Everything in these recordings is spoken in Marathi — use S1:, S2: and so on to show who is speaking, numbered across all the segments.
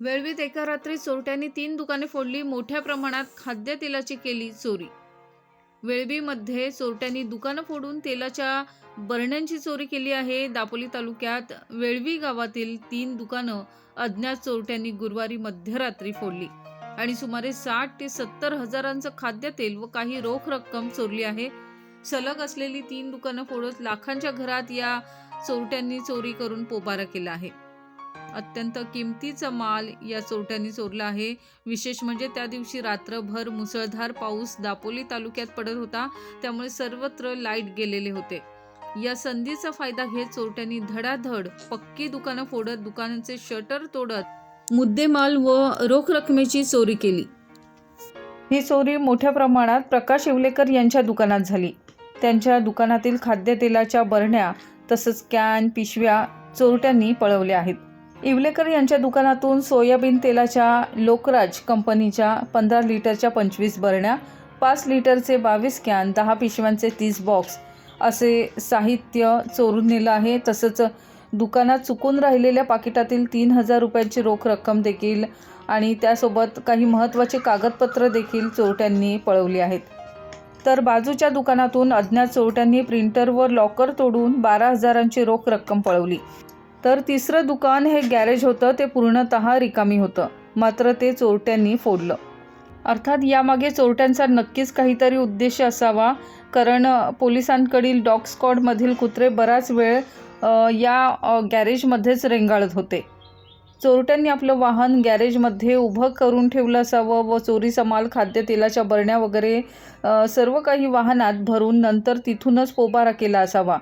S1: वेळवीत एका रात्री चोरट्यांनी तीन दुकाने फोडली मोठ्या प्रमाणात खाद्यतेलाची केली चोरी. वेळवीमध्ये चोरट्यांनी दुकानं फोडून तेलाच्या बरण्यांची चोरी केली आहे. दापोली तालुक्यात वेळवी गावातील तीन दुकानं अज्ञात चोरट्यांनी गुरुवारी मध्यरात्री फोडली आणि सुमारे साठ ते सत्तर हजारांचं खाद्यतेल व काही रोख रक्कम चोरली आहे. सलग असलेली तीन दुकानं फोडत लाखांच्या घरात या चोरट्यांनी चोरी करून पोबारा केला आहे. अत्यंत किमतीचा माल या चोरट्यांनी चोरला आहे. विशेष म्हणजे त्या दिवशी रात्रभर मुसळधार पाऊस दापोली तालुक्यात पडत होता. त्यामुळे सर्वत्र लाइट गेलेले होते. या संधीचा फायदा घेत चोरट्यांनी धडाधड पक्की दुकानं फोडत दुकानांचे शटर तोडत मुद्देमाल व रोख रकमेची चोरी केली. ही चोरी मोठ्या प्रमाणात प्रकाश येवलेकर यांच्या दुकानात झाली. त्यांच्या दुकानातील खाद्यतेलाच्या बरण्या तसंच कॅन पिशव्या चोरट्यांनी पळवल्या आहेत. इवलेकर यांच्या दुकानातून सोयाबीन तेलाच्या लोकराज कंपनीच्या पंधरा लिटरच्या पंचवीस बरण्या पाच लिटरचे बावीस कॅन दहा पिशव्यांचे तीस बॉक्स असे साहित्य चोरून नेलं आहे. तसंच दुकानात चुकून राहिलेल्या पाकिटातील तीन हजार रुपयांची रोख रक्कम देखील आणि त्यासोबत काही महत्त्वाचे कागदपत्र देखील चोरट्यांनी पळवली आहेत. तर बाजूच्या दुकानातून अज्ञात चोरट्यांनी प्रिंटरवर लॉकर तोडून बारा हजारांची रोख रक्कम पळवली. तर तिसरं दुकान हे गॅरेज होतं ते पूर्णतः रिकामी होतं. मात्र ते चोरट्यांनी फोडलं. अर्थात यामागे चोरट्यांचा नक्कीच काहीतरी उद्देश असावा कारण पोलिसांकडील डॉग स्कॉडमधील कुत्रे बराच वेळ या गॅरेजमध्येच रेंगाळत होते. चोरट्यांनी आपलं वाहन गॅरेजमध्ये उभं करून ठेवलं असावं व चोरीचा माल खाद्यतेलाच्या बरण्या वगैरे सर्व काही वाहनात भरून नंतर तिथूनच पोबारा केला असावा.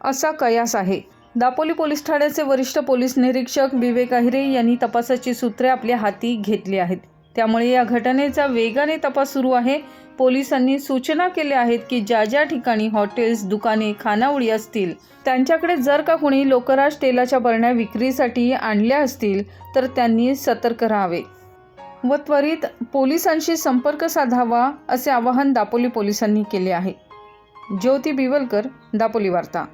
S1: असा कयास आहे. दापोली पोलीस ठाण्याचे वरिष्ठ पोलीस निरीक्षक विवेक अहिरे यांनी तपासाची सूत्रे आपल्या हाती घेतली आहेत. त्यामुळे या घटनेचा वेगाने तपास सुरू आहे. पोलिसांनी सूचना केल्या आहेत की ज्या ज्या ठिकाणी हॉटेल्स दुकाने खानावळी असतील त्यांच्याकडे जर का कुणी लोकराज तेलाच्या बरण्या विक्रीसाठी आणल्या असतील तर त्यांनी सतर्क राहावे व त्वरित पोलिसांशी संपर्क साधावा असे आवाहन दापोली पोलिसांनी केले आहे. ज्योती बिवलकर दापोली वार्ता.